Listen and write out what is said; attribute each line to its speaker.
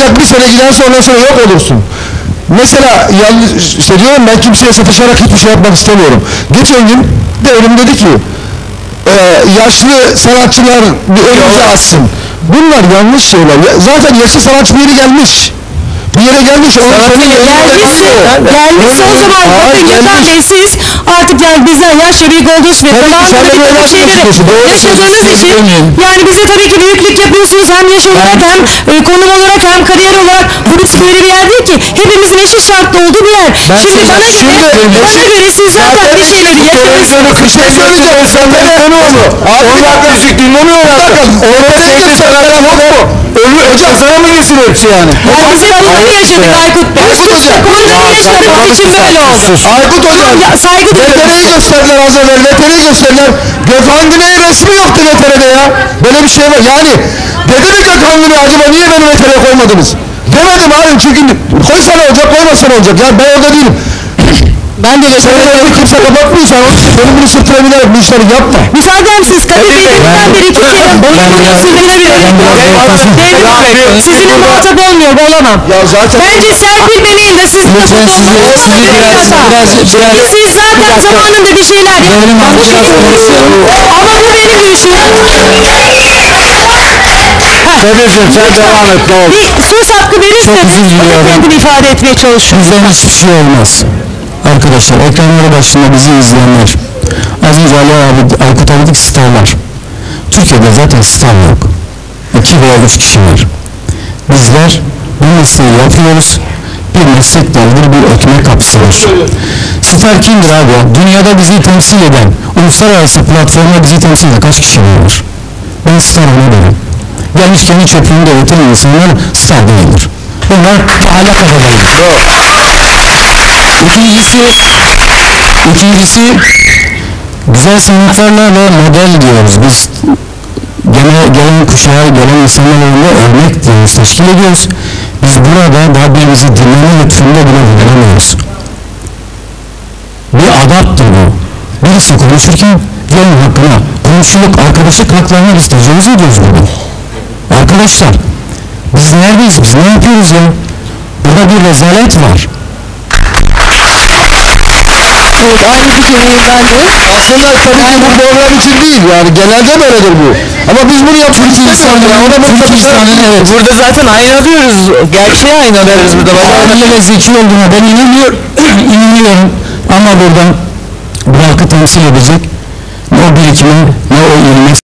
Speaker 1: ancak bir sene giderse ondan sonra yok olursun. Mesela yanlış işte diyorum ben kimseye sataşarak hiçbir şey yapmak istemiyorum. Geçen gün devrim dedi ki e, yaşlı sanatçılar bir önümüze atsın. Bunlar yanlış şeyler. Ya, zaten yaşlı sanatçı bir yere gelmiş. Bir yere gelmiş. Onun sonu
Speaker 2: Geldiyse, geldiyse o zaman bakın Bey siz artık yani bizden yaşça büyük olduğunuz ve
Speaker 1: Tabii ki
Speaker 2: bir takım şeyleri yaşadığınız için yani bize tabii ki büyüklük yapıyorsunuz hem yaş olarak hem e, konum olarak hem kariyer olarak burası böyle bir yer değil ki hepimizin eşit şartlı olduğu bir yer. şimdi bana göre, bana göre siz zaten bir şeyleri yaşamışsınız.
Speaker 1: Bir şey söyleyeceğim. Sen de? Abi bir dakika müzik dinlemiyor mu? Orada sevgili sanatçı yok mu? Ölü hocam sana mı geçsin hepsi yani?
Speaker 2: Yani biz hep bunları yaşadık Aykut Bey.
Speaker 1: Aykut Hocam.
Speaker 2: Bunları yaşadığımız için böyle oldu.
Speaker 1: Aykut hocam.
Speaker 2: Ya, saygı.
Speaker 1: VTR'yi gösterdiler az evvel. VTR'yi gösterdiler. Gökhan Güney'in resmi yoktu VTR'de ya. Böyle bir şey var. Yani dedi mi Gökhan Güney acaba niye beni VTR'ye koymadınız? Demedim abi çünkü koysan olacak koymasan olacak. Ya ben orada değilim.
Speaker 2: Ben de
Speaker 1: Senin önünü kimse kapatmıyor sen onun için benim bunu sırtına binerek bu işleri yapma.
Speaker 2: Müsaade misiniz? Kadir Bey deminden beri iki kere boyunca sürdürülebilirim. Devrim sizinle muhatap olmuyor olamam.
Speaker 1: Ya zaten
Speaker 2: Bence Serpil Bey'in de sizin de
Speaker 3: Lütfen
Speaker 2: burada
Speaker 3: sizi-
Speaker 2: olmanız
Speaker 3: sizi
Speaker 2: bir
Speaker 3: biraz-
Speaker 2: hata.
Speaker 3: biraz-
Speaker 2: Çünkü
Speaker 3: biraz-
Speaker 2: siz zaten zamanında bir şeyler yaptınız. Bu
Speaker 3: biraz
Speaker 2: benim görüşüm. Ama bu benim görüşüm.
Speaker 1: Kadir'cim sen devam et ne olur.
Speaker 2: Bir söz hakkı verirseniz
Speaker 3: özür
Speaker 2: o da
Speaker 3: diliyorum.
Speaker 2: kendini ifade etmeye çalışıyor.
Speaker 3: Bizden hiçbir şey olmaz. Arkadaşlar ekranları başında bizi izleyenler. Az önce Ali abi, Aykut abi dedik starlar. Türkiye'de zaten star yok. İki veya üç kişi var. Bizler bu mesleği yapıyoruz. Bir meslek daldır, bir ekmek kapsıyor. Star kimdir abi? Dünyada bizi temsil eden, uluslararası platformda bizi temsil eden kaç kişi var? Ben star derim. Gelmiş kendi çöplüğünde öten insanlar star değildir. Bunlar ahlak adamlarıdır. İkincisi, ikincisi güzel sanatlarla ve model diyoruz. Biz gene, gelen kuşağa, gelen insanlar önünde örnek teşkil ediyoruz. Biz burada daha birimizi dinleme lütfunda bile bulunamıyoruz. Bir adaptır bu. Birisi konuşurken diğerinin hakkına, komşuluk, arkadaşlık haklarına biz tecavüz ediyoruz burada. Arkadaşlar, biz neredeyiz, biz ne yapıyoruz ya? Burada bir rezalet var.
Speaker 2: Evet aynı fikirdeyim ben de.
Speaker 1: Aslında tabii ki bu program için değil yani genelde böyledir bu. Ama biz bunu yapmak istemiyoruz ya. Ona
Speaker 3: Türkistan'ın evet.
Speaker 4: Burada zaten ayna diyoruz. Gerçeği ayna deriz burada.
Speaker 3: Akıllı ve zeki olduğuna ben inanıyorum, inanıyorum. Ama burada bu halkı temsil edecek ne o birikimi ne o ilmi